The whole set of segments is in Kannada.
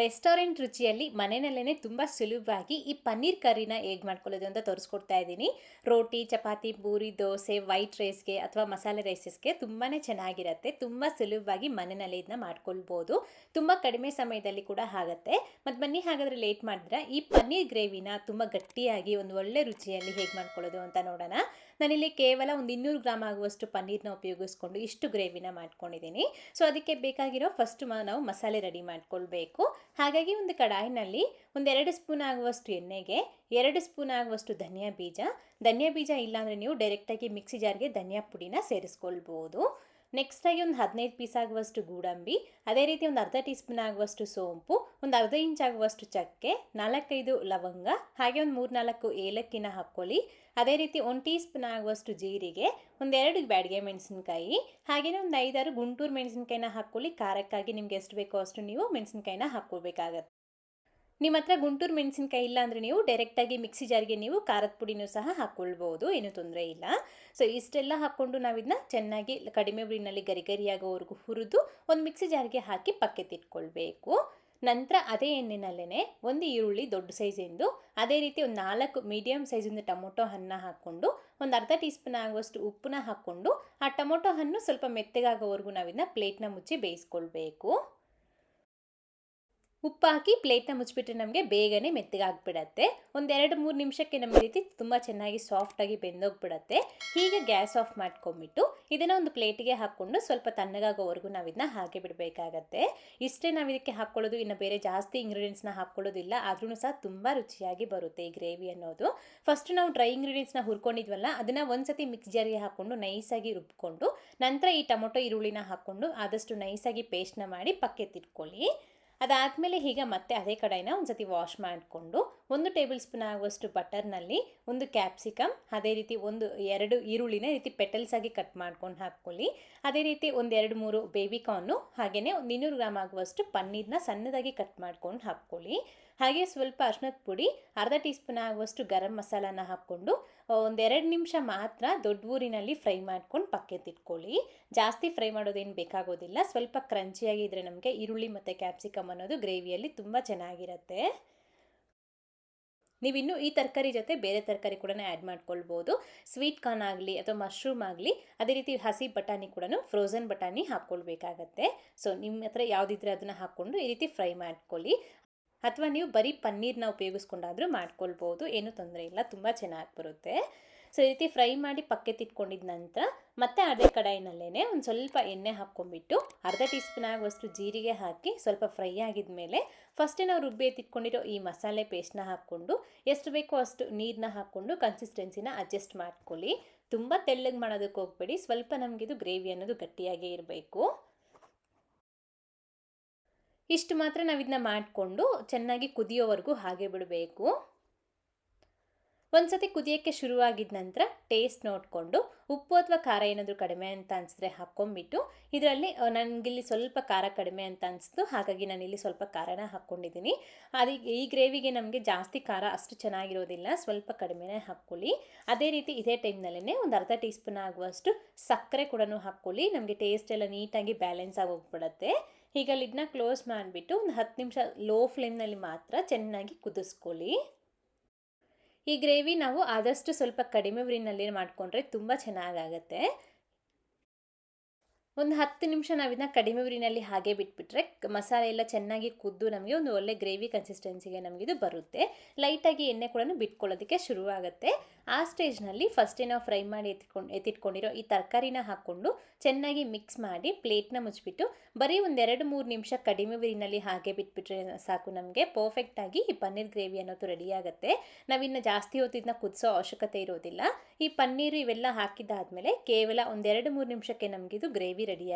ರೆಸ್ಟೋರೆಂಟ್ ರುಚಿಯಲ್ಲಿ ಮನೆಯಲ್ಲೇ ತುಂಬ ಸುಲಭವಾಗಿ ಈ ಪನ್ನೀರ್ ಕರಿನ ಹೇಗೆ ಮಾಡ್ಕೊಳ್ಳೋದು ಅಂತ ತೋರಿಸ್ಕೊಡ್ತಾ ಇದ್ದೀನಿ. ರೋಟಿ, ಚಪಾತಿ, ಪೂರಿ, ದೋಸೆ, ವೈಟ್ ರೈಸ್ಗೆ ಅಥವಾ ಮಸಾಲೆ ರೈಸಸ್ಗೆ ತುಂಬಾ ಚೆನ್ನಾಗಿರುತ್ತೆ. ತುಂಬ ಸುಲಭವಾಗಿ ಮನೆಯಲ್ಲೇ ಇದನ್ನ ಮಾಡ್ಕೊಳ್ಬೋದು. ತುಂಬ ಕಡಿಮೆ ಸಮಯದಲ್ಲಿ ಕೂಡ ಆಗುತ್ತೆ. ಮತ್ತು ಬನ್ನಿ ಹಾಗಾದರೆ ಲೇಟ್ ಮಾಡಿದ್ರೆ ಈ ಪನ್ನೀರ್ ಗ್ರೇವಿನ ತುಂಬ ಗಟ್ಟಿಯಾಗಿ ಒಂದು ಒಳ್ಳೆ ರುಚಿಯಲ್ಲಿ ಹೇಗೆ ಮಾಡ್ಕೊಳ್ಳೋದು ಅಂತ ನೋಡೋಣ. ನಾನಿಲ್ಲಿ ಕೇವಲ ಒಂದು ಇನ್ನೂರು ಗ್ರಾಮ್ ಆಗುವಷ್ಟು ಪನ್ನೀರ್ನ ಉಪಯೋಗಿಸ್ಕೊಂಡು ಇಷ್ಟು ಗ್ರೇವಿನ ಮಾಡ್ಕೊಂಡಿದ್ದೀನಿ. ಸೊ ಅದಕ್ಕೆ ಬೇಕಾಗಿರೋ ಫಸ್ಟ್ ನಾವು ಮಸಾಲೆ ರೆಡಿ ಮಾಡ್ಕೊಳ್ಬೇಕು. ಹಾಗಾಗಿ ಒಂದು ಕಡಾಯಿನಲ್ಲಿ ಒಂದೆರಡು ಸ್ಪೂನ್ ಆಗುವಷ್ಟು ಎಣ್ಣೆಗೆ, ಎರಡು ಸ್ಪೂನ್ ಆಗುವಷ್ಟು ಧನಿಯಾ ಬೀಜ. ಧನಿಯಾ ಬೀಜ ಇಲ್ಲಾಂದರೆ ನೀವು ಡೈರೆಕ್ಟಾಗಿ ಮಿಕ್ಸಿ ಜಾರ್ಗೆ ಧನಿಯಾ ಪುಡಿನ ಸೇರಿಸ್ಕೊಳ್ಬೋದು. ನೆಕ್ಸ್ಟಾಗಿ ಒಂದು ಹದಿನೈದು ಪೀಸ್ ಆಗುವಷ್ಟು ಗೋಡಂಬಿ, ಅದೇ ರೀತಿ ಒಂದು ಅರ್ಧ ಟೀ ಸ್ಪೂನ್ ಆಗುವಷ್ಟು ಸೋಂಪು, ಒಂದು ಅರ್ಧ ಇಂಚ್ ಆಗುವಷ್ಟು ಚಕ್ಕೆ, ನಾಲ್ಕೈದು ಲವಂಗ, ಹಾಗೆ ಒಂದು ಮೂರು ನಾಲ್ಕು ಏಲಕ್ಕಿನ ಹಾಕ್ಕೊಳ್ಳಿ. ಅದೇ ರೀತಿ ಒಂದು ಟೀ ಸ್ಪೂನ್ ಆಗುವಷ್ಟು ಜೀರಿಗೆ ಒಂದೆರಡು ಬ್ಯಾಡಿಗೆ ಮೆಣಸಿನ್ಕಾಯಿ, ಹಾಗೆಯೇ ಒಂದು ಐದಾರು ಗುಂಟೂರು ಮೆಣಸಿನ್ಕಾಯಿನ ಹಾಕ್ಕೊಳ್ಳಿ. ಖಾರಕ್ಕಾಗಿ ನಿಮ್ಗೆ ಎಷ್ಟು ಬೇಕೋ ಅಷ್ಟು ನೀವು ಮೆಣಸಿನ್ಕಾಯಿನ ಹಾಕ್ಕೊಳ್ಬೇಕಾಗತ್ತೆ. ನಿಮ್ಮ ಹತ್ರ ಗುಂಟೂರು ಮೆಣಸಿನಕಾಯಿ ಇಲ್ಲ ಅಂದರೆ ನೀವು ಡೈರೆಕ್ಟಾಗಿ ಮಿಕ್ಸಿ ಜಾರಿಗೆ ನೀವು ಖಾರದ ಪುಡಿನೂ ಸಹ ಹಾಕ್ಕೊಳ್ಬೋದು ಏನೂ ತೊಂದರೆ ಇಲ್ಲ. ಸೊ ಇಷ್ಟೆಲ್ಲ ಹಾಕ್ಕೊಂಡು ನಾವಿದನ್ನ ಚೆನ್ನಾಗಿ ಕಡಿಮೆ ಉರಿನಲ್ಲಿ ಗರಿ ಗರಿಯಾಗೋವರೆಗೂ ಹುರಿದು ಒಂದು ಮಿಕ್ಸಿ ಜಾರಿಗೆ ಹಾಕಿ ಪಕ್ಕೆತ್ತಿಟ್ಕೊಳ್ಬೇಕು ನಂತರ ಅದೇ ಎಣ್ಣೆನಲ್ಲೇ ಒಂದು ಈರುಳ್ಳಿ ದೊಡ್ಡ ಸೈಜಿಂದು ಅದೇ ರೀತಿ ಒಂದು ನಾಲ್ಕು ಮೀಡಿಯಮ್ ಸೈಜಿಂದ ಟೊಮೊಟೊ ಹಣ್ಣು ಹಾಕ್ಕೊಂಡು, ಒಂದು ಅರ್ಧ ಟೀ ಸ್ಪೂನ್ ಆಗುವಷ್ಟು ಉಪ್ಪನ್ನ ಹಾಕ್ಕೊಂಡು, ಆ ಟೊಮೊಟೊ ಹಣ್ಣು ಸ್ವಲ್ಪ ಮೆತ್ತಗಾಗೋವರೆಗೂ ನಾವಿದನ್ನ ಪ್ಲೇಟ್ನ ಮುಚ್ಚಿ ಬೇಯಿಸ್ಕೊಳ್ಬೇಕು. ಉಪ್ಪು ಹಾಕಿ ಪ್ಲೇಟ್ನ ಮುಚ್ಚಿಬಿಟ್ರೆ ನಮಗೆ ಬೇಗನೆ ಮೆತ್ತಗಾಗ್ಬಿಡತ್ತೆ. ಒಂದೆರಡು ಮೂರು ನಿಮಿಷಕ್ಕೆ ನಮ್ಮ ರೀತಿ ತುಂಬ ಚೆನ್ನಾಗಿ ಸಾಫ್ಟಾಗಿ ಬೆಂದೋಗ್ಬಿಡತ್ತೆ. ಹೀಗೆ ಗ್ಯಾಸ್ ಆಫ್ ಮಾಡ್ಕೊಂಬಿಟ್ಟು ಇದನ್ನು ಒಂದು ಪ್ಲೇಟಿಗೆ ಹಾಕ್ಕೊಂಡು ಸ್ವಲ್ಪ ತಣ್ಣಗಾಗೋವರೆಗೂ ನಾವು ಇದನ್ನ ಹಾಗೆ ಬಿಡಬೇಕಾಗತ್ತೆ. ಇಷ್ಟೇ ನಾವು ಇದಕ್ಕೆ ಹಾಕ್ಕೊಳ್ಳೋದು, ಇನ್ನು ಬೇರೆ ಜಾಸ್ತಿ ಇಂಗ್ರೀಡಿಯೆಂಟ್ಸ್ನ ಹಾಕ್ಕೊಳ್ಳೋದಿಲ್ಲ ಆದ್ರೂ ಸಹ ತುಂಬ ರುಚಿಯಾಗಿ ಬರುತ್ತೆ ಈ ಗ್ರೇವಿ ಅನ್ನೋದು. ಫಸ್ಟ್ ನಾವು ಡ್ರೈ ಇಂಗ್ರೀಡಿಯೆಂಟ್ಸ್ನ ಹುರ್ಕೊಂಡಿದ್ವಲ್ಲ, ಅದನ್ನು ಒಂದ್ಸತಿ ಮಿಕ್ಸ್ ಜಾರಿಗೆ ಹಾಕ್ಕೊಂಡು ನೈಸಾಗಿ ರುಬ್ಕೊಂಡು, ನಂತರ ಈ ಟೊಮೊಟೊ, ಈರುಳ್ಳಿನ ಹಾಕ್ಕೊಂಡು ಆದಷ್ಟು ನೈಸಾಗಿ ಪೇಸ್ಟ್ನ ಮಾಡಿ ಪಕ್ಕೆತ್ತಿಟ್ಕೊಳ್ಳಿ. ಅದಾದಮೇಲೆ ಈಗ ಮತ್ತೆ ಅದೇ ಕಡಾಯಿನ ಒಂದು ಸತಿ ವಾಶ್ ಮಾಡಿಕೊಂಡು ಒಂದು ಟೇಬಲ್ ಸ್ಪೂನ್ ಆಗುವಷ್ಟು ಬಟರ್ನಲ್ಲಿ ಒಂದು ಕ್ಯಾಪ್ಸಿಕಮ್ ಅದೇ ರೀತಿ ಒಂದು ಎರಡು ಈರುಳ್ಳಿನ ರೀತಿ ಪೆಟಲ್ಸ್ ಆಗಿ ಕಟ್ ಮಾಡ್ಕೊಂಡು ಹಾಕ್ಕೊಳ್ಳಿ. ಅದೇ ರೀತಿ ಒಂದು ಎರಡು ಮೂರು ಬೇಬಿ ಕಾರ್ನು ಹಾಗೆಯೇ ಒಂದು ಇನ್ನೂರು ಗ್ರಾಮ್ ಆಗುವಷ್ಟು ಪನ್ನೀರ್ನ ಸಣ್ಣದಾಗಿ ಕಟ್ ಮಾಡ್ಕೊಂಡು ಹಾಕ್ಕೊಳ್ಳಿ. ಹಾಗೆ ಸ್ವಲ್ಪ ಅರ್ಶಿನದ ಪುಡಿ, ಅರ್ಧ ಟೀ ಸ್ಪೂನ್ ಆಗುವಷ್ಟು ಗರಂ ಮಸಾಲಾನ ಹಾಕ್ಕೊಂಡು ಒಂದೆರಡು ನಿಮಿಷ ಮಾತ್ರ ದೊಡ್ಡ ಊರಿನಲ್ಲಿ ಫ್ರೈ ಮಾಡ್ಕೊಂಡು ಪಕ್ಕೆತ್ತಿಟ್ಕೊಳ್ಳಿ ಜಾಸ್ತಿ ಫ್ರೈ ಮಾಡೋದೇನು ಬೇಕಾಗೋದಿಲ್ಲ. ಸ್ವಲ್ಪ ಕ್ರಂಚಿಯಾಗಿದ್ದರೆ ನಮಗೆ ಈರುಳ್ಳಿ ಮತ್ತು ಕ್ಯಾಪ್ಸಿಕಮ್ ಅನ್ನೋದು ಗ್ರೇವಿಯಲ್ಲಿ ತುಂಬ ಚೆನ್ನಾಗಿರುತ್ತೆ. ನೀವಿನ್ನು ಈ ತರಕಾರಿ ಜೊತೆ ಬೇರೆ ತರಕಾರಿ ಕೂಡ ಆ್ಯಡ್ ಮಾಡ್ಕೊಳ್ಬೋದು. ಸ್ವೀಟ್ ಕಾರ್ನ್ ಆಗಲಿ ಅಥವಾ ಮಶ್ರೂಮ್ ಆಗಲಿ, ಅದೇ ರೀತಿ ಹಸಿ ಬಟಾಣಿ ಕೂಡ ಫ್ರೋಝನ್ ಬಟಾಣಿ ಹಾಕ್ಕೊಳ್ಬೇಕಾಗತ್ತೆ. ಸೊ ನಿಮ್ಮ ಹತ್ರ ಯಾವುದಿದ್ರೆ ಅದನ್ನು ಹಾಕ್ಕೊಂಡು ಈ ರೀತಿ ಫ್ರೈ ಮಾಡ್ಕೊಳ್ಳಿ. ಅಥವಾ ನೀವು ಬರೀ ಪನ್ನೀರ್ನ ಉಪಯೋಗಿಸ್ಕೊಂಡಾದರೂ ಮಾಡ್ಕೊಳ್ಬೋದು. ಏನೂ ತೊಂದರೆ ಇಲ್ಲ. ತುಂಬ ಚೆನ್ನಾಗಿ ಬರುತ್ತೆ. ಸೊ, ಈ ರೀತಿ ಫ್ರೈ ಮಾಡಿ ಪಕ್ಕೆತ್ತಿಟ್ಕೊಂಡಿದ ನಂತರ ಮತ್ತೆ ಅದೇ ಕಡಾಯಿನಲ್ಲೇ ಒಂದು ಸ್ವಲ್ಪ ಎಣ್ಣೆ ಹಾಕ್ಕೊಂಡ್ಬಿಟ್ಟು ಅರ್ಧ ಟೀ ಸ್ಪೂನ್ ಆಗುವಷ್ಟು ಜೀರಿಗೆ ಹಾಕಿ ಸ್ವಲ್ಪ ಫ್ರೈ ಆಗಿದ ಮೇಲೆ ಫಸ್ಟೇ ನಾವು ರುಬ್ಬಿ ಎತ್ತಿಟ್ಕೊಂಡಿರೋ ಈ ಮಸಾಲೆ ಪೇಸ್ಟ್ನ ಹಾಕ್ಕೊಂಡು ಎಷ್ಟು ಬೇಕೋ ಅಷ್ಟು ನೀರನ್ನ ಹಾಕ್ಕೊಂಡು ಕನ್ಸಿಸ್ಟೆನ್ಸಿನ ಅಡ್ಜಸ್ಟ್ ಮಾಡ್ಕೊಳ್ಳಿ. ತುಂಬ ತೆಳ್ಳಗೆ ಮಾಡೋದಕ್ಕೆ ಹೋಗಬೇಡಿ. ಸ್ವಲ್ಪ ನಮಗಿದು ಗ್ರೇವಿ ಅನ್ನೋದು ಗಟ್ಟಿಯಾಗೇ ಇರಬೇಕು. ಇಷ್ಟು ಮಾತ್ರ ನಾವು ಇದನ್ನ ಮಾಡಿಕೊಂಡು ಚೆನ್ನಾಗಿ ಕುದಿಯೋವರೆಗೂ ಹಾಗೆ ಬಿಡಬೇಕು. ಒಂದು ಸತಿ ಕುದಿಯೋಕ್ಕೆ ಶುರುವಾಗಿದ ನಂತರ ಟೇಸ್ಟ್ ನೋಡಿಕೊಂಡು ಉಪ್ಪು ಅಥವಾ ಖಾರ ಏನಾದರೂ ಕಡಿಮೆ ಅಂತ ಅನಿಸಿದ್ರೆ ಹಾಕ್ಕೊಂಬಿಟ್ಟು ಇದರಲ್ಲಿ ನನಗಿಲ್ಲಿ ಸ್ವಲ್ಪ ಖಾರ ಕಡಿಮೆ ಅಂತ ಅನಿಸ್ತು ಹಾಗಾಗಿ ನಾನಿಲ್ಲಿ ಸ್ವಲ್ಪ ಖಾರನ ಹಾಕ್ಕೊಂಡಿದ್ದೀನಿ. ಅದಕ್ಕೆ ಈ ಗ್ರೇವಿಗೆ ನಮಗೆ ಜಾಸ್ತಿ ಖಾರ ಅಷ್ಟು ಚೆನ್ನಾಗಿರೋದಿಲ್ಲ, ಸ್ವಲ್ಪ ಕಡಿಮೆನೇ ಹಾಕ್ಕೊಳ್ಳಿ. ಅದೇ ರೀತಿ ಇದೇ ಟೈಮ್ನಲ್ಲೇ ಒಂದು ಅರ್ಧ ಟೀ ಸ್ಪೂನ್ ಆಗುವಷ್ಟು ಸಕ್ಕರೆ ಕೂಡ ಹಾಕ್ಕೊಳ್ಳಿ. ನಮಗೆ ಟೇಸ್ಟ್ ಎಲ್ಲ ನೀಟಾಗಿ ಬ್ಯಾಲೆನ್ಸ್ ಆಗಿ ಹೋಗ್ಬಿಡುತ್ತೆ. ಈಗ ಲಿಡ್ನ ಕ್ಲೋಸ್ ಮಾಡಿಬಿಟ್ಟು ಒಂದು ಹತ್ತು ನಿಮಿಷ ಲೋ ಫ್ಲೇಮ್ನಲ್ಲಿ ಮಾತ್ರ ಚೆನ್ನಾಗಿ ಕುದಿಸ್ಕೊಳ್ಳಿ. ಈ ಗ್ರೇವಿ ನಾವು ಆದಷ್ಟು ಸ್ವಲ್ಪ ಕಡಿಮೆ ಉರಿನಲ್ಲಿ ಮಾಡಿಕೊಂಡ್ರೆ ತುಂಬ ಚೆನ್ನಾಗಾಗತ್ತೆ. ಒಂದು ಹತ್ತು ನಿಮಿಷ ನಾವು ಇದನ್ನ ಕಡಿಮೆ ಉರಿನಲ್ಲಿ ಹಾಗೆ ಬಿಟ್ಬಿಟ್ರೆ ಮಸಾಲೆ ಎಲ್ಲ ಚೆನ್ನಾಗಿ ಕುದ್ದು ನಮಗೆ ಒಂದು ಒಳ್ಳೆ ಗ್ರೇವಿ ಕನ್ಸಿಸ್ಟೆನ್ಸಿಗೆ ನಮಗಿದು ಬರುತ್ತೆ. ಲೈಟಾಗಿ ಎಣ್ಣೆ ಕೂಡ ಬಿಟ್ಕೊಳ್ಳೋದಕ್ಕೆ ಶುರುವಾಗುತ್ತೆ. ಆ ಸ್ಟೇಜ್ನಲ್ಲಿ ಫಸ್ಟೇ ನಾವು ಫ್ರೈ ಮಾಡಿ ಎತ್ತಿಕೊಂಡು ಎತ್ತಿಟ್ಕೊಂಡಿರೋ ಈ ತರಕಾರಿನ ಹಾಕ್ಕೊಂಡು ಚೆನ್ನಾಗಿ ಮಿಕ್ಸ್ ಮಾಡಿ ಪ್ಲೇಟ್ನ ಮುಚ್ಚಿಬಿಟ್ಟು ಬರೀ ಒಂದೆರಡು ಮೂರು ನಿಮಿಷ ಕಡಿಮೆ ಬೀರಿನಲ್ಲಿ ಹಾಗೆ ಬಿಟ್ಬಿಟ್ರೆ ಸಾಕು ನಮಗೆ. ಪರ್ಫೆಕ್ಟಾಗಿ ಈ ಪನ್ನೀರ್ ಗ್ರೇವಿ ಅನ್ನೋದು ರೆಡಿ ಆಗುತ್ತೆ. ನಾವಿನ್ನು ಜಾಸ್ತಿ ಹೊತ್ತಿದ್ನ ಕುದಿಸೋ ಅವಶ್ಯಕತೆ ಇರೋದಿಲ್ಲ. ಈ ಪನ್ನೀರು ಇವೆಲ್ಲ ಹಾಕಿದ್ದಾದಮೇಲೆ ಕೇವಲ ಒಂದೆರಡು ಮೂರು ನಿಮಿಷಕ್ಕೆ ನಮಗಿದು ಗ್ರೇವಿ ರೆಡಿ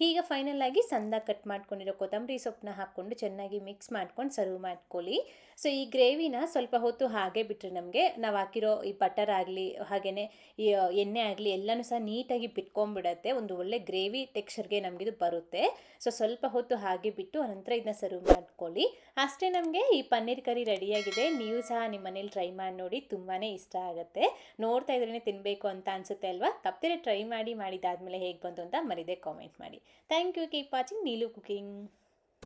ಈಗ ಫೈನಲ್ ಆಗಿ ಸಂದ ಕಟ್ ಮಾಡ್ಕೊಂಡಿರೋ ಕೊತ್ತಂಬರಿ ಸೊಪ್ಪನ್ನ ಹಾಕ್ಕೊಂಡು ಚೆನ್ನಾಗಿ ಮಿಕ್ಸ್ ಮಾಡ್ಕೊಂಡು ಸರ್ವ್ ಮಾಡ್ಕೊಳ್ಳಿ. ಸೊ ಈ ಗ್ರೇವಿನ ಸ್ವಲ್ಪ ಹೊತ್ತು ಹಾಗೆ ಬಿಟ್ಟರೆ ನಮಗೆ ನಾವು ಹಾಕಿರೋ ಈ ಬಟರ್ ಆಗಲಿ ಹಾಗೆಯೇ ಈ ಎಣ್ಣೆ ಆಗಲಿ ಎಲ್ಲನೂ ಸಹ ನೀಟಾಗಿ ಬಿಟ್ಕೊಂಡ್ಬಿಡತ್ತೆ. ಒಂದು ಒಳ್ಳೆ ಗ್ರೇವಿ ಟೆಕ್ಸ್ಚರ್ಗೆ ನಮಗಿದು ಬರುತ್ತೆ. ಸೊ ಸ್ವಲ್ಪ ಹೊತ್ತು ಹಾಗೆ ಬಿಟ್ಟು ಅನಂತರ ಇದನ್ನ ಸರ್ವ್ ಮಾಡ್ಕೊಳ್ಳಿ. ಅಷ್ಟೇ ನಮಗೆ ಈ ಪನ್ನೀರ್ ಕರಿ ರೆಡಿಯಾಗಿದೆ ನೀವು ಸಹ ನಿಮ್ಮ ಮನೇಲಿ ಟ್ರೈ ಮಾಡಿ ನೋಡಿ ತುಂಬಾ ಇಷ್ಟ ಆಗುತ್ತೆ. ನೋಡ್ತಾ ಇದ್ರೇ ತಿನ್ನಬೇಕು ಅಂತ ಅನಿಸುತ್ತೆ ಅಲ್ವಾ? ತಪ್ಪದೇ ಟ್ರೈ ಮಾಡಿ, ಮಾಡಿದಾದ್ಮೇಲೆ ಹೇಗೆ ಬಂತು ಅಂತ ಮರಿದೇ ಕಾಮೆಂಟ್ ಮಾಡಿ. Thank you. Keep watching Neelu Cooking.